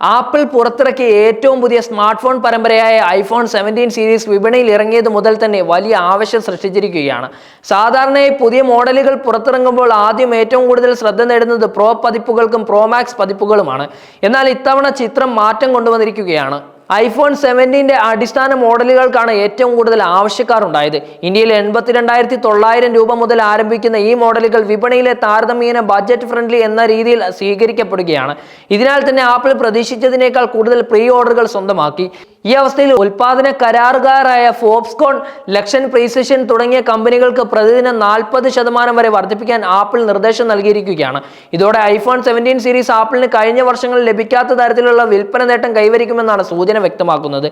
Apple പുറത്തിറക്കിയ ഏറ്റവും പുതിയ സ്മാർട്ട് ഫോൺ പരമ്പരയായ ഐഫോൺ സെവന്റീൻ സീരീസ് വിപണിയിൽ ഇറങ്ങിയത് മുതൽ തന്നെ വലിയ ആവശ്യം സൃഷ്ടിച്ചിരിക്കുകയാണ്. സാധാരണയായി പുതിയ മോഡലുകൾ പുറത്തിറങ്ങുമ്പോൾ ആദ്യം ഏറ്റവും കൂടുതൽ ശ്രദ്ധ നേടുന്നത് പ്രോ പതിപ്പുകൾക്കും പ്രോ മാക്സ് പതിപ്പുകളുമാണ്. എന്നാൽ ഇത്തവണ ചിത്രം മാറ്റം കൊണ്ടുവന്നിരിക്കുകയാണ്. ഐഫോൺ സെവന്റീന്റെ അടിസ്ഥാന മോഡലുകൾക്കാണ് ഏറ്റവും കൂടുതൽ ആവശ്യക്കാർ ഉണ്ടായത് ഇന്ത്യയിൽ എൺപത്തിരണ്ടായിരത്തി തൊള്ളായിരം രൂപ മുതൽ ആരംഭിക്കുന്ന ഈ മോഡലുകൾ വിപണിയിലെ താരതമ്യേന ബഡ്ജറ്റ് ഫ്രണ്ട്ലി എന്ന രീതിയിൽ സ്വീകരിക്കപ്പെടുകയാണ്. ഇതിനാൽ തന്നെ ആപ്പിൾ പ്രതീക്ഷിച്ചതിനേക്കാൾ കൂടുതൽ പ്രീ ഓർഡറുകൾ സ്വന്തമാക്കി. ഈ അവസ്ഥയിൽ ഉൽപാദന കരാറുകാരായ ഫോബ്സ്കോൺ ലക്ഷൻ പ്രീസിഷൻ തുടങ്ങിയ കമ്പനികൾക്ക് പ്രതിദിനം നാൽപ്പത് ശതമാനം വരെ വർദ്ധിപ്പിക്കാൻ ആപ്പിൾ നിർദ്ദേശം നൽകിയിരിക്കുകയാണ്. ഇതോടെ ഐഫോൺ സെവന്റീൻ സീരീസ് ആപ്പിളിന് കഴിഞ്ഞ വർഷങ്ങളിൽ ലഭിക്കാത്ത തരത്തിലുള്ള വിൽപ്പന നേട്ടം കൈവരിക്കുമെന്നാണ് സൂചന വ്യക്തമാക്കുന്നത്.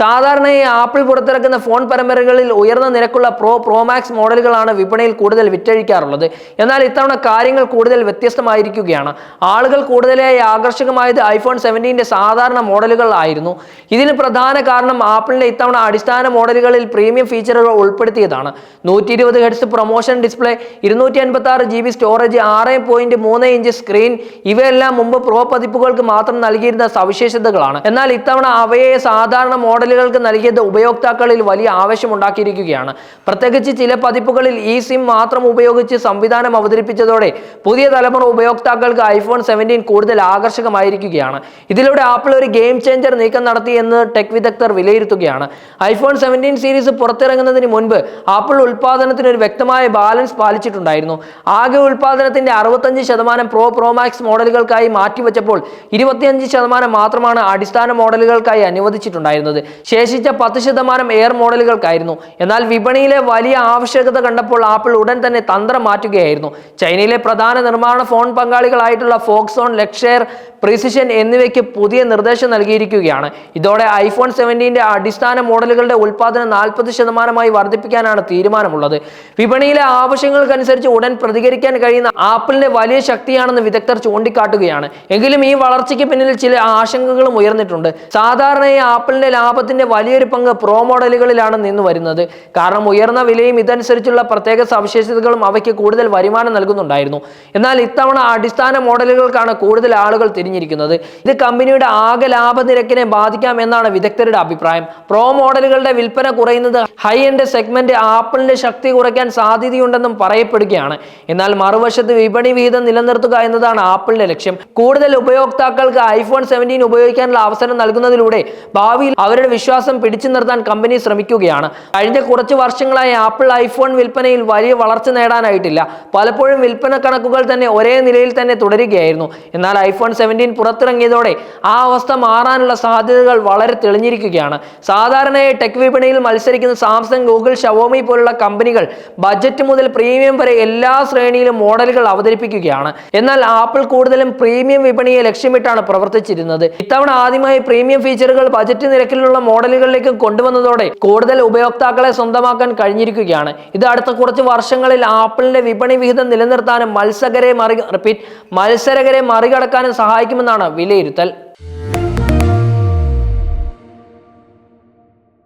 സാധാരണയായി ആപ്പിൾ പുറത്തിറക്കുന്ന ഫോൺ പരമ്പരകളിൽ ഉയർന്ന നിരക്കുള്ള പ്രോ പ്രോമാക്സ് മോഡലുകളാണ് വിപണിയിൽ കൂടുതൽ വിറ്റഴിക്കാറുള്ളത്. എന്നാൽ ഇത്തവണ കാര്യങ്ങൾ കൂടുതൽ വ്യത്യസ്തമായിരിക്കുകയാണ്. ആളുകൾ കൂടുതലായി ആകർഷകമായത് ഐഫോൺ സെവന്റീന്റെ സാധാരണ മോഡലുകൾ ആയിരുന്നു. ഇതിന് പ്രധാന കാരണം ആപ്പിളിന്റെ ഇത്തവണ അടിസ്ഥാന മോഡലുകളിൽ പ്രീമിയം ഫീച്ചറുകൾ ഉൾപ്പെടുത്തിയതാണ്. നൂറ്റി ഇരുപത് ഹെഡ്സ് പ്രൊമോഷൻ ഡിസ്പ്ലേ ഇരുന്നൂറ്റി അൻപത്തി ആറ് ജി ബി സ്റ്റോറേജ് ആറ് പോയിന്റ് മൂന്ന് ഇഞ്ച് സ്ക്രീൻ ഇവയെല്ലാം മുമ്പ് പ്രോ പതിപ്പുകൾക്ക് മാത്രം നൽകിയിരുന്ന സവിശേഷതകളാണ്. എന്നാൽ ഇത്തവണ അവയെ സാധാരണ മോഡലുകൾക്ക് നൽകിയത് ഉപയോക്താക്കളിൽ വലിയ ആവശ്യമുണ്ടാക്കിയിരിക്കുകയാണ് പ്രത്യേകിച്ച് ചില പതിപ്പുകളിൽ ഈ സിം മാത്രം ഉപയോഗിച്ച് സംവിധാനം അവതരിപ്പിച്ചതോടെ പുതിയ തലമുറ ഉപയോക്താക്കൾക്ക് ഐഫോൺ സെവന്റീൻ കൂടുതൽ ആകർഷകമായിരിക്കുകയാണ്. ഇതിലൂടെ ആപ്പിൾ ഒരു ഗെയിം ചേഞ്ചർ നീക്കം നടത്തി എന്ന് ടെക് വിദഗ്ധർ വിലയിരുത്തുകയാണ്. ഐഫോൺ സെവന്റീൻ സീരീസ് പുറത്തിറങ്ങുന്നതിന് മുൻപ് ആപ്പിൾ ഉൽപ്പാദനത്തിന് ഒരു വ്യക്തമായ ബാലൻസ് പാലിച്ചിട്ടുണ്ടായിരുന്നു. ആകെ ഉൽപ്പാദനത്തിന്റെ അറുപത്തഞ്ച് ശതമാനം പ്രോ പ്രോ മാക്സ് മോഡലുകൾക്കായി മാറ്റിവെച്ചപ്പോൾ ഇരുപത്തിയഞ്ച് ശതമാനം മാത്രമാണ് അടിസ്ഥാന മോഡലുകൾക്കായി അനുവദിച്ചിട്ടുണ്ടായിരുന്നത്. ശേഷിച്ച പത്ത് ശതമാനം എയർ മോഡലുകൾക്കായിരുന്നു. എന്നാൽ വിപണിയിലെ വലിയ ആവശ്യകത കണ്ടപ്പോൾ ആപ്പിൾ ഉടൻ തന്നെ തന്ത്രം മാറ്റുകയായിരുന്നു. ചൈനയിലെ പ്രധാന നിർമ്മാണ ഫോൺ പങ്കാളികളായിട്ടുള്ള ഫോക്സോൺ ലെക്ഷെയർ പ്രിസിഷൻ എന്നിവയ്ക്ക് പുതിയ നിർദ്ദേശം നൽകിയിരിക്കുകയാണ്. ഇതോടെ ഐഫോൺ സെവന്റീന്റെ അടിസ്ഥാന മോഡലുകളുടെ ഉൽപ്പാദനം നാൽപ്പത് ശതമാനമായി വർദ്ധിപ്പിക്കാനാണ് തീരുമാനമുള്ളത്. വിപണിയിലെ ആവശ്യങ്ങൾക്കനുസരിച്ച് ഉടൻ പ്രതികരിക്കാൻ കഴിയുന്ന ആപ്പിളിന്റെ വലിയ ശക്തിയാണെന്ന് വിദഗ്ധർ ചൂണ്ടിക്കാട്ടുകയാണ്. എങ്കിലും ഈ വളർച്ചയ്ക്ക് പിന്നിൽ ചില ആശങ്കകളും ഉയർന്നിട്ടുണ്ട്. സാധാരണയായി ആപ്പിളിന്റെ ലാഭത്തിന്റെ വലിയൊരു പങ്ക് പ്രോ മോഡലുകളിലാണ് നിന്ന് വരുന്നത്. കാരണം ഉയർന്ന വിലയും ഇതനുസരിച്ചുള്ള പ്രത്യേക സവിശേഷതകളും അവയ്ക്ക് കൂടുതൽ വരുമാനം നൽകുന്നുണ്ടായിരുന്നു. എന്നാൽ ഇത്തവണ അടിസ്ഥാന മോഡലുകൾക്കാണ് കൂടുതൽ ആളുകൾ തിരിഞ്ഞിരിക്കുന്നത് ഇത് കമ്പനിയുടെ ആകെ ലാഭനിരക്കിനെ ബാധിക്കാം എന്നാണ് വിദഗ്ധരുടെ അഭിപ്രായം. പ്രോ മോഡലുകളുടെ വിൽപ്പന കുറയുന്നത് ഹൈ എൻഡ് സെഗ്മെന്റ് ആപ്പിളിന്റെ ശക്തി കുറയ്ക്കാൻ സാധ്യതയുണ്ടെന്നും പറയപ്പെടുകയാണ്. എന്നാൽ മറുവശത്ത് വിപണി വിഹിതം നിലനിർത്തുക എന്നതാണ് ആപ്പിളിന്റെ ലക്ഷ്യം. കൂടുതൽ ഉപയോക്താക്കൾക്ക് ഐഫോൺ സെവന്റീൻ ഉപയോഗിക്കാനുള്ള അവസരം നൽകുന്നതിലൂടെ ഭാവിയിൽ അവരുടെ വിശ്വാസം പിടിച്ചു നിർത്താൻ കമ്പനി ശ്രമിക്കുകയാണ്. കഴിഞ്ഞ കുറച്ച് വർഷങ്ങളായി ആപ്പിൾ ഐഫോൺ വിൽപ്പനയിൽ വലിയ വളർച്ച നേടാനായിട്ടില്ല. പലപ്പോഴും വിൽപ്പന കണക്കുകൾ തന്നെ ഒരേ നിലയിൽ തന്നെ തുടരുകയായിരുന്നു. എന്നാൽ ഐഫോൺ സെവന്റീൻ പുറത്തിറങ്ങിയതോടെ ആ അവസ്ഥ മാറാനുള്ള സാധ്യതകൾ വളരെ തെളിഞ്ഞിരിക്കുകയാണ്. സാധാരണയായി ടെക് വിപണിയിൽ മത്സരിക്കുന്ന സാംസങ് ഗൂഗിൾ ഷവോമി പോലുള്ള കമ്പനികൾ ബജറ്റ് മുതൽ പ്രീമിയം വരെ എല്ലാ ശ്രേണിയിലും മോഡലുകൾ അവതരിപ്പിക്കുകയാണ്. എന്നാൽ ആപ്പിൾ കൂടുതലും പ്രീമിയം വിപണിയെ ലക്ഷ്യമിട്ടാണ് പ്രവർത്തിച്ചിരുന്നത്. ഇത്തവണ ആദ്യമായി പ്രീമിയം ഫീച്ചറുകൾ ബജറ്റ് നിരക്കിലുള്ള മോഡലുകളിലേക്ക് കൊണ്ടുവന്നതോടെ കൂടുതൽ ഉപയോക്താക്കളെ സ്വന്തമാക്കാൻ കഴിഞ്ഞിരിക്കുകയാണ്. ഇത് അടുത്ത കുറച്ച് വർഷങ്ങളിൽ ആപ്പിളിന്റെ വിപണി വിഹിതം നിലനിർത്താനും മത്സകരെ മറി റിപ്പീറ്റ് മത്സരകരെ മറികടക്കാനും സഹായിക്കുമെന്നാണ് വിലയിരുത്തൽ